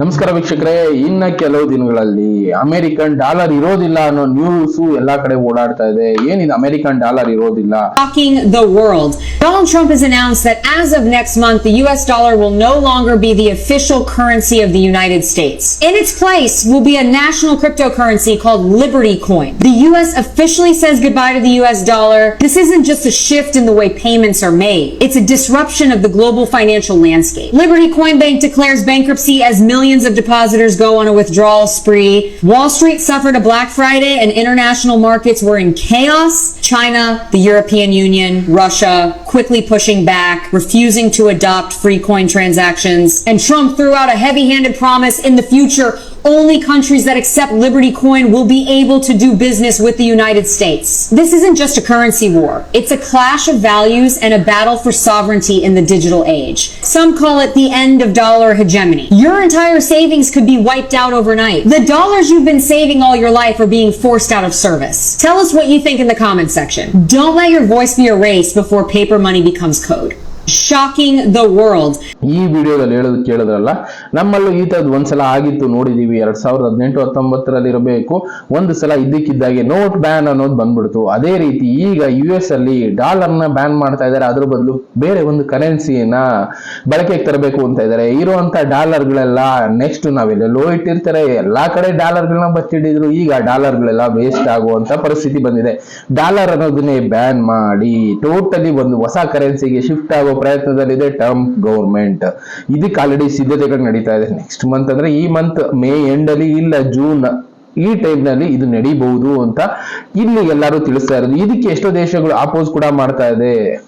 ನಮಸ್ಕಾರ ವೀಕ್ಷಕರೇ ಇನ್ನ ಕೆಲವು ದಿನಗಳಲ್ಲಿ ಅಮೆರಿಕನ್ ಡಾಲರ್ ಇರೋದಿಲ್ಲ ಅನ್ನೋ ನ್ಯೂಸ್ ಎಲ್ಲಾ ಕಡೆ ಓಡಾಡ್ತಾ ಇದೆ ಏನಿದೆ ಅಮೆರಿಕನ್ ಡಾಲರ್ ಇರೋದಿಲ್ಲ shocking the world. Donald Trump has announced that as of next month, the US dollar will no longer be the official currency of the United States. In its place will be a national cryptocurrency called Liberty Coin. The US officially says goodbye to the US dollar. This isn't just a shift in the way payments are made. It's a disruption of the global financial landscape. Liberty Coin Bank declares bankruptcy as millions of depositors go on a withdrawal spree. Wall Street suffered a Black Friday and international markets were in chaos. China, the European Union, Russia quickly pushing back, refusing to adopt free coin transactions. And Trump threw out a heavy handed promise in the future only countries that accept Liberty Coin will be able to do business with the United States. This isn't just a currency war. It's a clash of values and a battle for sovereignty in the digital age. Some call it the end of dollar hegemony. Your entire savings could be wiped out overnight. The dollars you've been saving all your life are being forced out of service. Tell us what you think in the comments section. Don't let your voice be erased before paper money becomes code. Shocking the world. ಈ ವಿಡಿಯೋದಲ್ಲಿ ಹೇಳೋದು ಕೇಳಿದ್ರಲ್ಲ ನಮ್ಮಲ್ಲೂ ಈ ತರದ್ ಒಂದ್ಸಲ ಆಗಿತ್ತು ನೋಡಿದೀವಿ, ಎರಡ್ ಸಾವಿರದ ಹದಿನೆಂಟು, ಹತ್ತೊಂಬತ್ತರಲ್ಲಿ ಇರಬೇಕು. ಒಂದು ಸಲ ಇದ್ದಕ್ಕಿದ್ದಾಗೆ ನೋಟ್ ಬ್ಯಾನ್ ಅನ್ನೋದು ಬಂದ್ಬಿಡ್ತು. ಅದೇ ರೀತಿ ಈಗ ಯು ಎಸ್ ಅಲ್ಲಿ ಡಾಲರ್ನ ಬ್ಯಾನ್ ಮಾಡ್ತಾ ಇದ್ದಾರೆ, ಅದ್ರ ಬದಲು ಬೇರೆ ಒಂದು ಕರೆನ್ಸಿಯನ್ನ ಬಳಕೆಗೆ ತರಬೇಕು ಅಂತ ಇದ್ದಾರೆ. ಇರುವಂತ ಡಾಲರ್ಗಳೆಲ್ಲ ನೆಕ್ಸ್ಟ್ ನಾವೆಲ್ಲೆಲ್ಲೋ ಇಟ್ಟಿರ್ತಾರೆ. ಎಲ್ಲಾ ಕಡೆ ಡಾಲರ್ಗಳನ್ನ ಬಚ್ಚಿಡಿದ್ರು ಈಗ ಡಾಲರ್ಗಳೆಲ್ಲ ವೇಸ್ಟ್ ಆಗುವಂತ ಪರಿಸ್ಥಿತಿ ಬಂದಿದೆ. ಡಾಲರ್ ಅನ್ನೋದನ್ನೇ ಬ್ಯಾನ್ ಮಾಡಿ ಟೋಟಲಿ ಒಂದು ಹೊಸ ಕರೆನ್ಸಿಗೆ ಶಿಫ್ಟ್ ಆಗೋ ಪ್ರಯತ್ನದಲ್ಲಿದೆ ಟ್ರಂಪ್ ಗೌರ್ಮೆಂಟ್ ಇದಕ್ಕೆ ಆಲ್ರೆಡಿ ಸಿದ್ಧತೆಗಳು ನಡೀತಾ ಇದೆ. ನೆಕ್ಸ್ಟ್ ಮಂತ್ ಅಂದ್ರೆ ಈ ಮಂತ್ ಮೇ ಎಂಡ್ ಅಲ್ಲಿ ಇಲ್ಲ ಜೂನ್ ಈ ಟೈಮ್ನಲ್ಲಿ ಇದು ನಡೀಬಹುದು ಅಂತ ಇಲ್ಲಿ ಎಲ್ಲರೂ ತಿಳಿಸ್ತಾ ಇರೋದು. ಇದಕ್ಕೆ ಎಷ್ಟೋ ದೇಶಗಳು ಅಪೋಸ್ ಕೂಡ ಮಾಡ್ತಾ ಇದೆ.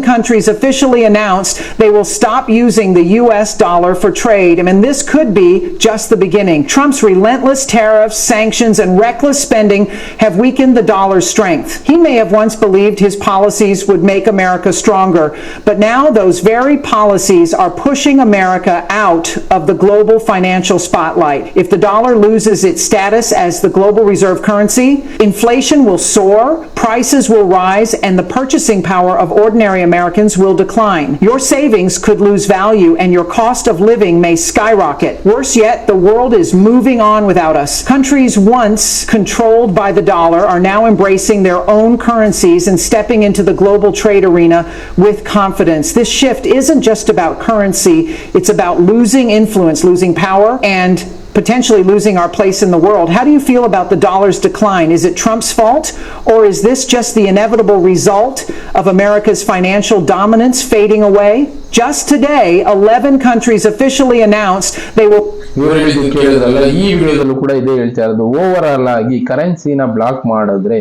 Countries officially announced they will stop using the US dollar for trade, I mean, this could be just the beginning. Trump's relentless tariffs, sanctions, and reckless spending have weakened the dollar's strength. He may have once believed his policies would make America stronger, but now those very policies are pushing America out of the global financial spotlight. If the dollar loses its status as the global reserve currency, inflation will soar, prices will rise, and the purchasing power of ordinary Americans will decline. Your savings could lose value and your cost of living may skyrocket. Worse yet, the world is moving on without us. Countries once controlled by the dollar are now embracing their own currencies and stepping into the global trade arena with confidence. This shift isn't just about currency, it's about losing influence, losing power, and potentially losing our place in the world. How do you feel about the dollar's decline? Is it Trump's fault, or is this just the inevitable result of America's financial dominance fading away? Just today, 11 countries officially announced they will ಹೇಳಿದ್ದು ಕೇಳಿದ್ರಲ್ಲ ಈ ವಿಡಿಯೋದಲ್ಲೂ ಕೂಡ ಇದೇ ಹೇಳ್ತಾ ಇರೋದು. Over all ಆಗಿ ಕರೆನ್ಸಿನ block ಮಾಡಿದ್ರೆ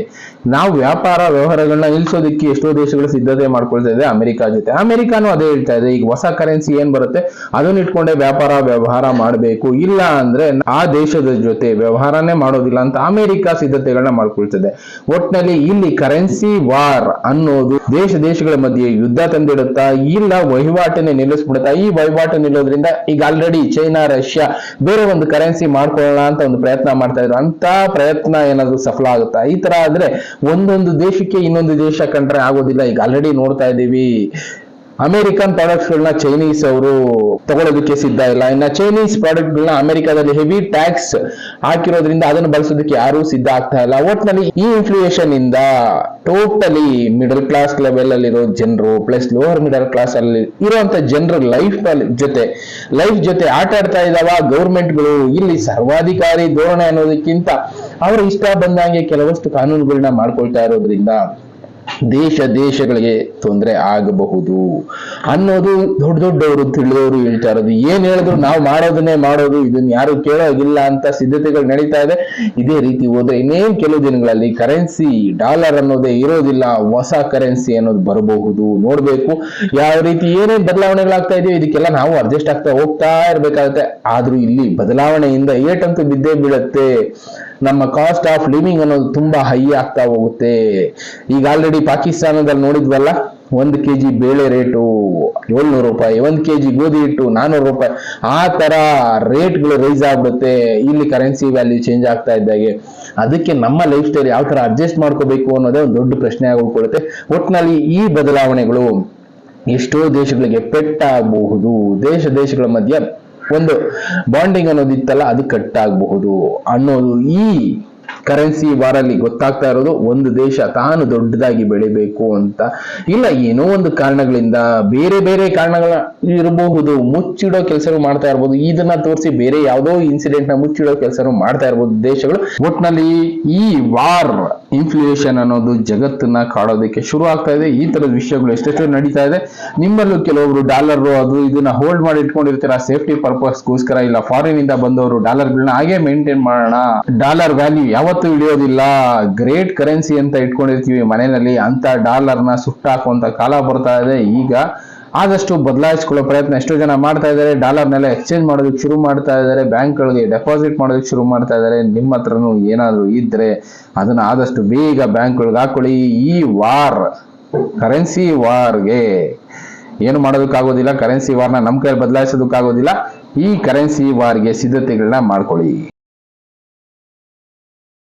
ನಾವು ವ್ಯಾಪಾರ ವ್ಯವಹಾರಗಳನ್ನ ನಿಲ್ಸೋದಕ್ಕೆ ಎಷ್ಟೋ ದೇಶಗಳು ಸಿದ್ಧತೆ ಮಾಡ್ಕೊಳ್ತಾ ಇದೆ ಅಮೆರಿಕ ಜೊತೆ. ಅಮೆರಿಕಾನು ಅದೇ ಹೇಳ್ತಾ ಇದೆ ಈಗ ಹೊಸ ಕರೆನ್ಸಿ ಏನ್ ಬರುತ್ತೆ? ಅದನ್ನ ಇಟ್ಕೊಂಡೆ ವ್ಯಾಪಾರ ವ್ಯವಹಾರ ಮಾಡಬೇಕು. ಇಲ್ಲ ಅಂದ್ರೆ ಆ ದೇಶದ ಜೊತೆ ವ್ಯವಹಾರನೇ ಮಾಡೋದಿಲ್ಲ ಅಂತ ಅಮೆರಿಕ ಸಿದ್ಧತೆಗಳನ್ನ ಮಾಡ್ಕೊಳ್ತದೆ. ಒಟ್ನಲ್ಲಿ ಇಲ್ಲಿ ಕರೆನ್ಸಿ ವಾರ್ ಅನ್ನೋದು ದೇಶ ದೇಶಗಳ ಮಧ್ಯೆ ಯುದ್ಧ ತಂದಿಡುತ್ತಾ ಇಲ್ಲ ವಹಿವಾಟನೆ ನಿಲ್ಲಿಸ್ಬಿಡುತ್ತಾ ಈ ವಹಿವಾಟು ನಿಲ್ಲೋದ್ರಿಂದ ಈಗ ಆಲ್ರೆಡಿ ಚೈನಾ ರಷ್ಯಾ ಬೇರೆ ಒಂದು ಕರೆನ್ಸಿ ಮಾಡ್ಕೊಳ್ಳೋಣ ಅಂತ ಒಂದು ಪ್ರಯತ್ನ ಮಾಡ್ತಾ ಇದ್ರು. ಅಂತ ಪ್ರಯತ್ನ ಏನಾದ್ರೂ ಸಫಲ ಆಗುತ್ತಾ? ಈ ತರ ಆದ್ರೆ ಒಂದೊಂದು ದೇಶಕ್ಕೆ ಇನ್ನೊಂದು ದೇಶ ಕಂಡ್ರೆ ಆಗೋದಿಲ್ಲ. ಈಗ ಆಲ್ರೆಡಿ ನೋಡ್ತಾ ಇದ್ದೀವಿ. ಅಮೆರಿಕನ್ ಪ್ರಾಡಕ್ಟ್ಸ್ ಗಳನ್ನ ಚೈನೀಸ್ ಅವರು ತಗೊಳ್ಳೋದಕ್ಕೆ ಸಿದ್ಧ ಇಲ್ಲ. ಇನ್ನ ಚೈನೀಸ್ ಪ್ರಾಡಕ್ಟ್ ಗಳನ್ನ ಅಮೆರಿಕಾದಲ್ಲಿ ಹೆವಿ ಟ್ಯಾಕ್ಸ್ ಹಾಕಿರೋದ್ರಿಂದ ಅದನ್ನು ಬಳಸೋದಕ್ಕೆ ಯಾರು ಸಿದ್ಧ ಆಗ್ತಾ ಇಲ್ಲ. ಒಟ್ನಲ್ಲಿ ಈ ಇನ್ಫ್ಲೂಯೇಷನ್ ಇಂದ ಟೋಟಲಿ ಮಿಡಲ್ ಕ್ಲಾಸ್ ಲೆವೆಲ್ ಅಲ್ಲಿರೋ ಜನರು ಪ್ಲಸ್ ಲೋವರ್ ಮಿಡಲ್ ಕ್ಲಾಸ್ ಅಲ್ಲಿ ಇರುವಂತ ಜನರ ಲೈಫ್ ಜೊತೆ ಲೈಫ್ ಜೊತೆ ಆಟ ಆಡ್ತಾ ಇದಾವ ಗೌರ್ಮೆಂಟ್ಗಳು. ಇಲ್ಲಿ ಸರ್ವಾಧಿಕಾರಿ ಧೋರಣೆ ಅನ್ನೋದಕ್ಕಿಂತ ಅವರ ಇಷ್ಟ ಬಂದಂಗೆ ಕೆಲವಷ್ಟು ಕಾನೂನುಗಳನ್ನ ಮಾಡ್ಕೊಳ್ತಾ ಇರೋದ್ರಿಂದ ದೇಶ ದೇಶಗಳಿಗೆ ತೊಂದರೆ ಆಗಬಹುದು ಅನ್ನೋದು ದೊಡ್ಡ ದೊಡ್ಡವರು ತಿಳಿದವರು ಹೇಳ್ತಾ ಇರೋದು. ಏನ್ ಹೇಳಿದ್ರು ನಾವು ಮಾಡೋದನ್ನೇ ಮಾಡೋದು, ಇದನ್ನ ಯಾರು ಕೇಳೋದಿಲ್ಲ ಅಂತ ಸಿದ್ಧತೆಗಳು ನಡೀತಾ ಇದೆ. ಇದೇ ರೀತಿ ಹೋದ್ರೆ ಇನ್ನೇನ್ ಕೆಲವು ದಿನಗಳಲ್ಲಿ ಕರೆನ್ಸಿ ಡಾಲರ್ ಅನ್ನೋದೇ ಇರೋದಿಲ್ಲ, ಹೊಸ ಕರೆನ್ಸಿ ಅನ್ನೋದು ಬರಬಹುದು. ನೋಡ್ಬೇಕು ಯಾವ ರೀತಿ ಏನೇನ್ ಬದಲಾವಣೆಗಳಾಗ್ತಾ ಇದೆಯೋ, ಇದಕ್ಕೆಲ್ಲ ನಾವು ಅಡ್ಜಸ್ಟ್ ಆಗ್ತಾ ಹೋಗ್ತಾ ಇರ್ಬೇಕಾಗುತ್ತೆ. ಆದ್ರೂ ಇಲ್ಲಿ ಬದಲಾವಣೆಯಿಂದ ಏಟಂತೂ ಬಿದ್ದೇ ಬೀಳುತ್ತೆ. ನಮ್ಮ ಕಾಸ್ಟ್ ಆಫ್ ಲಿವಿಂಗ್ ಅನ್ನೋದು ತುಂಬಾ ಹೈ ಆಗ್ತಾ ಹೋಗುತ್ತೆ. ಈಗ ಆಲ್ರೆಡಿ ಪಾಕಿಸ್ತಾನದಲ್ಲಿ ನೋಡಿದ್ವಲ್ಲ, ಒಂದು ಕೆ ಜಿ ಬೇಳೆ ರೇಟು ಏಳ್ನೂರು ರೂಪಾಯಿ, ಒಂದ್ ಕೆಜಿ ಗೋಧಿ ಹಿಟ್ಟು ನಾನ್ನೂರು ರೂಪಾಯಿ. ಆ ತರ ರೇಟ್ಗಳು ರೈಸ್ ಆಗ್ಬಿಡುತ್ತೆ. ಇಲ್ಲಿ ಕರೆನ್ಸಿ ವ್ಯಾಲ್ಯೂ ಚೇಂಜ್ ಆಗ್ತಾ ಇದ್ದಾಗೆ. ಅದಕ್ಕೆ ನಮ್ಮ ಲೈಫ್ ಸ್ಟೈಲ್ ಯಾವ ತರ ಅಡ್ಜಸ್ಟ್ ಮಾಡ್ಕೋಬೇಕು ಅನ್ನೋದೇ ಒಂದು ದೊಡ್ಡ ಪ್ರಶ್ನೆ ಆಗಿಕೊಳ್ಳುತ್ತೆ ಒಟ್ಟಿನಲ್ಲಿ ಈ ಬದಲಾವಣೆಗಳು ಎಷ್ಟೋ ದೇಶಗಳಿಗೆ ಪೆಟ್ಟಾಗಬಹುದು. ದೇಶ ದೇಶಗಳ ಮಧ್ಯ ಒಂದು ಬಾಂಡಿಂಗ್ ಅನ್ನೋದಿತ್ತಲ್ಲ ಅದು ಕಟ್ ಆಗಬಹುದು ಅನ್ನೋದು ಈ ಕರೆನ್ಸಿ ವಾರಲ್ಲಿ ಗೊತ್ತಾಗ್ತಾ ಇರೋದು ಒಂದು ದೇಶ ತಾನು ದೊಡ್ಡದಾಗಿ ಬೆಳಿಬೇಕು ಅಂತ. ಇಲ್ಲ, ಏನೋ ಒಂದು ಕಾರಣಗಳಿಂದ ಬೇರೆ ಬೇರೆ ಕಾರಣಗಳ ಇರಬಹುದು, ಮುಚ್ಚಿಡೋ ಕೆಲಸ ಮಾಡ್ತಾ ಇರ್ಬೋದು, ಇದನ್ನ ತೋರಿಸಿ ಬೇರೆ ಯಾವುದೋ ಇನ್ಸಿಡೆಂಟ್ನ ಮುಚ್ಚಿಡೋ ಕೆಲಸ ಮಾಡ್ತಾ ಇರ್ಬೋದು ದೇಶಗಳು. ಒಟ್ನಲ್ಲಿ ಈ ವಾರ್ ಇನ್ಫ್ಲೂಯೇಷನ್ ಅನ್ನೋದು ಜಗತ್ತನ್ನ ಕಾಡೋದಕ್ಕೆ ಶುರು ಆಗ್ತಾ ಇದೆ. ಈ ತರದ ವಿಷಯಗಳು ಎಷ್ಟೆಷ್ಟು ನಡೀತಾ ಇದೆ. ನಿಮ್ಮಲ್ಲೂ ಕೆಲವೊಬ್ರು ಡಾಲರ್ ಅದು ಇದನ್ನ ಹೋಲ್ಡ್ ಮಾಡಿ ಇಟ್ಕೊಂಡಿರ್ತೀರ? ಸೇಫ್ಟಿ ಪರ್ಪಸ್ಗೋಸ್ಕರ ಇಲ್ಲ ಫಾರಿನ್ ಇಂದ ಬಂದವರು ಡಾಲರ್ಗಳನ್ನ ಹಾಗೆ ಮೇಂಟೈನ್ ಮಾಡೋಣ. ಡಾಲರ್ ವ್ಯಾಲ್ಯೂ ಯಾವತ್ತೂ ಇಳಿಯೋದಿಲ್ಲ ಗ್ರೇಟ್ ಕರೆನ್ಸಿ ಅಂತ ಇಟ್ಕೊಂಡಿರ್ತೀವಿ ಮನೆಯಲ್ಲಿ, ಅಂತ ಡಾಲರ್ನ ಸುಟ್ಟಾಕುವಂತ ಕಾಲ ಬರ್ತಾ ಇದೆ. ಈಗ ಆದಷ್ಟು ಬದಲಾಯಿಸ್ಕೊಳ್ಳೋ ಪ್ರಯತ್ನ ಎಷ್ಟೋ ಜನ ಮಾಡ್ತಾ ಇದ್ದಾರೆ. ಡಾಲರ್ನೆಲ್ಲ ಎಕ್ಸ್ಚೇಂಜ್ ಮಾಡೋದಕ್ಕೆ ಶುರು ಮಾಡ್ತಾ ಇದ್ದಾರೆ. ಬ್ಯಾಂಕ್ಗಳಿಗೆ ಡೆಪಾಸಿಟ್ ಮಾಡೋದಕ್ಕೆ ಶುರು ಮಾಡ್ತಾ ಇದ್ದಾರೆ. ನಿಮ್ಮ ಹತ್ರನೂ ಏನಾದರೂ ಇದ್ದರೆ ಅದನ್ನು ಆದಷ್ಟು ಬೇಗ ಬ್ಯಾಂಕ್ಗಳಿಗೆ ಹಾಕೊಳ್ಳಿ. ಈ ವಾರ್ ಕರೆನ್ಸಿ ವಾರ್ಗೆ ಏನು ಮಾಡೋದಕ್ಕಾಗೋದಿಲ್ಲ. ಕರೆನ್ಸಿ ವಾರ್ನ ನಮ್ಮ ಕೈಯಲ್ಲಿ ಬದಲಾಯಿಸೋದಕ್ಕಾಗೋದಿಲ್ಲ. ಈ ಕರೆನ್ಸಿ ವಾರ್ಗೆ ಸಿದ್ಧತೆಗಳನ್ನ ಮಾಡ್ಕೊಳ್ಳಿ.